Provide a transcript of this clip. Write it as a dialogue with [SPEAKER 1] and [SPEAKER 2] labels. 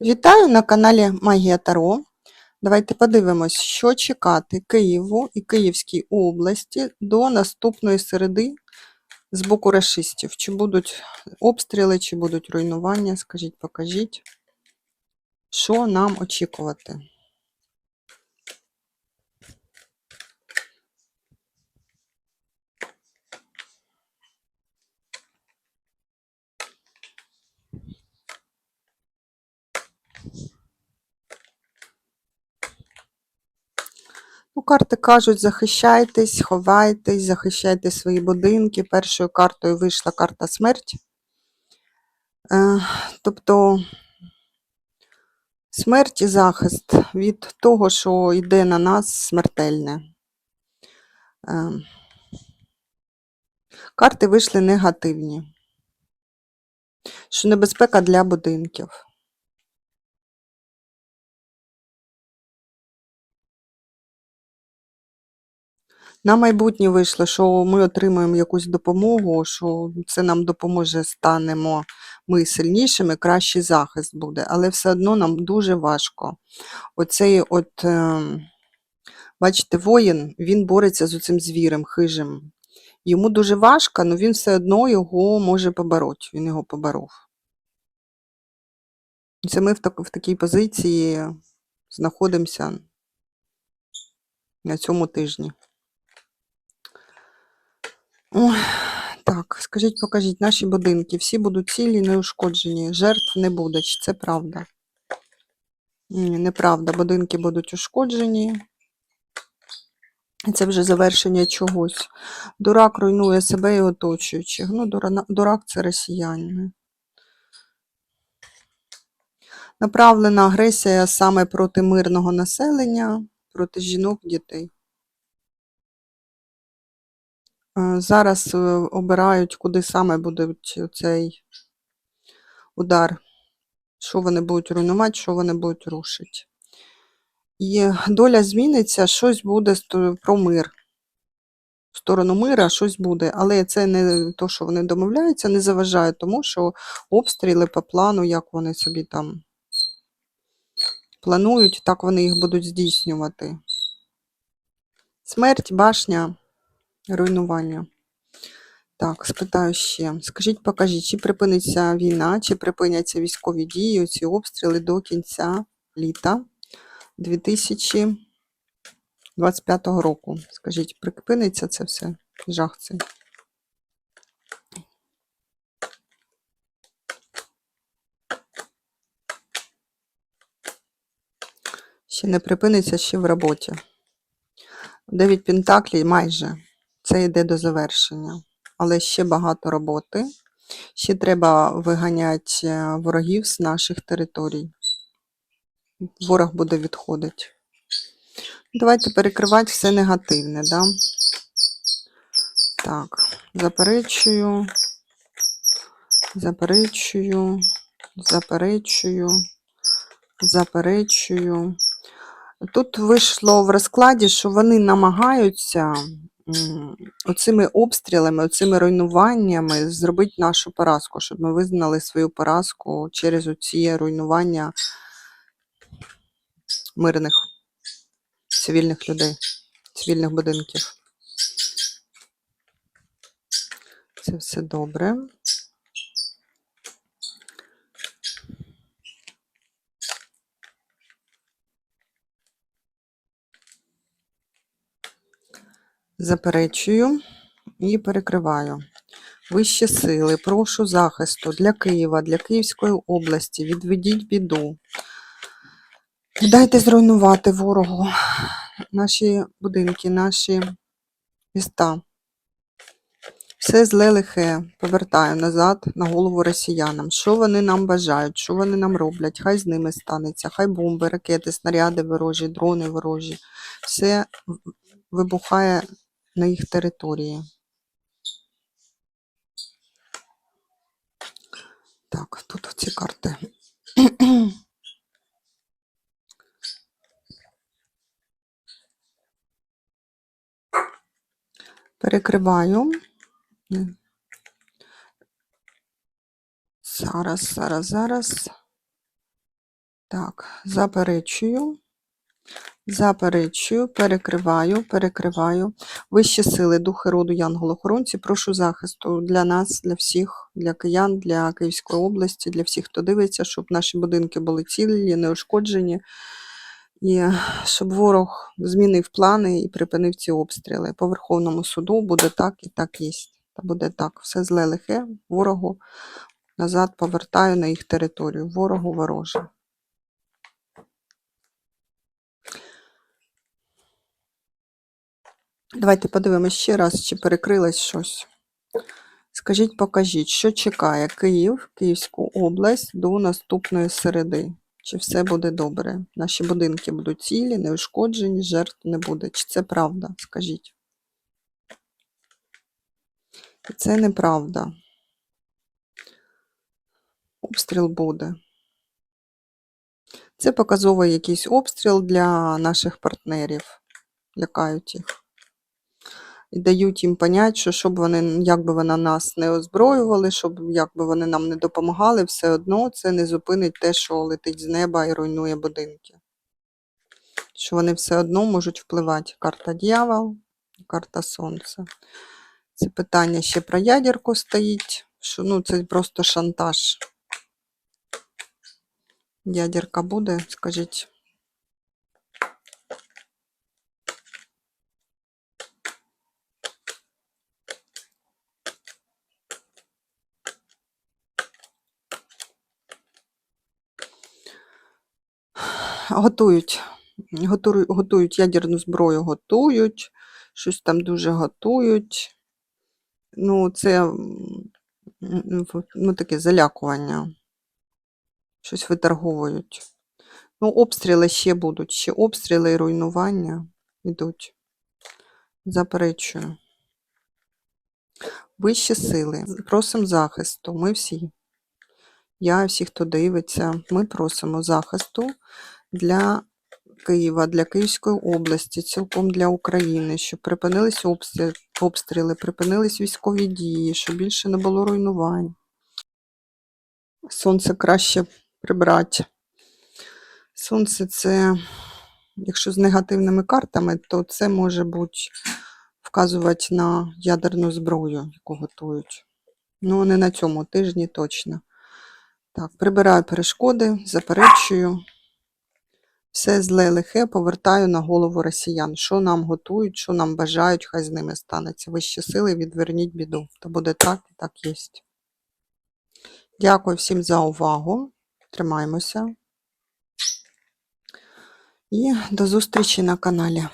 [SPEAKER 1] Вітаю на каналі Магія Таро. Давайте подивимось, що чекати Києву і Київській області до наступної середи з боку расистів. Чи будуть обстріли, чи будуть руйнування? Скажіть, покажіть, що нам очікувати. Ну, карти кажуть, захищайтесь, ховайтесь, захищайте свої будинки. Першою картою вийшла карта смерть. Е, тобто смерть і захист від того, що йде на нас смертельне. Е, карти вийшли негативні. Що небезпека для будинків. На майбутнє вийшло, що ми отримуємо якусь допомогу, що це нам допоможе, станемо ми сильнішими, кращий захист буде, але все одно нам дуже важко. Оцей от, е, бачите, воїн, він бореться з цим звірем, хижим. Йому дуже важко, але він все одно його може побороти, він його поборов. Це ми в, так, в такій позиції знаходимося на цьому тижні. Так, скажіть, покажіть, наші будинки всі будуть цілі, неушкоджені, жертв не буде, чи це правда? Ні, неправда, будинки будуть ушкоджені. Це вже завершення чогось. Дурак руйнує себе і оточуючих. Ну, дурак це росіяни. Направлена агресія саме проти мирного населення, проти жінок, дітей. Е, Зараз е, обирають, куди саме буде цей удар, що вони будуть руйнувати, що вони будуть рушити. І доля зміниться, щось буде про мир. В сторону мира щось буде, але це не то, що вони домовляються, не заважає тому, що обстріли по плану, як вони собі там планують, так вони їх будуть здійснювати. Смерть, башня, руйнування. Так, спитаю ще. Скажіть, покажіть, чи припиниться війна, чи припиняться військові дії, ці обстріли до кінця літа 2025 року? Скажіть, припиниться це все? Жах цей? Ще не припиниться, ще в роботі. Дев'ять Пентаклей майже. Це йде до завершення. Але ще багато роботи. Ще треба виганяти е, ворогів з наших територій. Ворог буде відходити. Давайте перекривати все негативне, да? Так, заперечую, заперечую, заперечую, заперечую. Тут вийшло в розкладі, що вони намагаються оцими обстрілами, оцими руйнуваннями зробити нашу поразку, щоб ми визнали свою поразку через оці руйнування мирних цивільних людей, цивільних будинків. Це все добре. Заперечую і перекриваю. Вищі сили, прошу захисту для Києва, для Київської області. Відведіть біду. Дайте зруйнувати ворогу наші будинки, наші міста. Все зле лихе повертаю назад на голову росіянам. Що вони нам бажають, що вони нам роблять, хай з ними станеться, хай бомби, ракети, снаряди ворожі, дрони ворожі. Все вибухає на їх території. Так, тут ці карти. Перекриваю. Зараз, зараз, зараз. Так, заперечую. Заперечую, перекриваю, перекриваю. Вищі сили, духи роду Янголохоронці, прошу захисту для нас, для всіх, для киян, для Київської області, для всіх, хто дивиться, щоб наші будинки були цілі, неушкоджені, і щоб ворог змінив плани і припинив ці обстріли. По Верховному суду буде так і так є. Та буде так. Все зле лихе, ворогу назад повертаю на їх територію. Ворогу вороже. Давайте подивимось ще раз, чи перекрилось щось. Скажіть, покажіть, що чекає Київ, Київську область до наступної середи? Чи все буде добре? Наші будинки будуть цілі, неушкоджені, жертв не буде. Чи це правда? Скажіть. Це неправда. Обстріл буде. Це показовий якийсь обстріл для наших партнерів. Лякають їх. І дають їм понять, що щоб вони, як би вони нас не озброювали, щоб як би вони нам не допомагали, все одно це не зупинить те, що летить з неба і руйнує будинки. Що вони все одно можуть впливати. Карта дьявол, карта сонця. Це питання ще про ядерку стоїть. Що, ну, це просто шантаж. Ядерка буде, скажіть. Готують. Готують, готують ядерну зброю, готують. Щось там дуже готують. Ну, це в- ну, таке залякування. Щось виторговують. Ну, обстріли ще будуть, ще обстріли і руйнування йдуть. Заперечую. Вищі сили. Просимо захисту. Ми всі. Я, всі, хто дивиться, ми просимо захисту для Києва, для Київської області, цілком для України, щоб припинились обстріли, припинились військові дії, щоб більше не було руйнувань. Сонце краще прибрати. Сонце це, якщо з негативними картами, то це може бути вказувати на ядерну зброю, яку готують. Ну, не на цьому тижні точно. Так, прибираю перешкоди, заперечую. Все зле лихе повертаю на голову росіян. Що нам готують, що нам бажають, хай з ними станеться. Вищі сили, відверніть біду. То буде так і так єсть. Дякую всім за увагу. Тримаємося. І до зустрічі на каналі.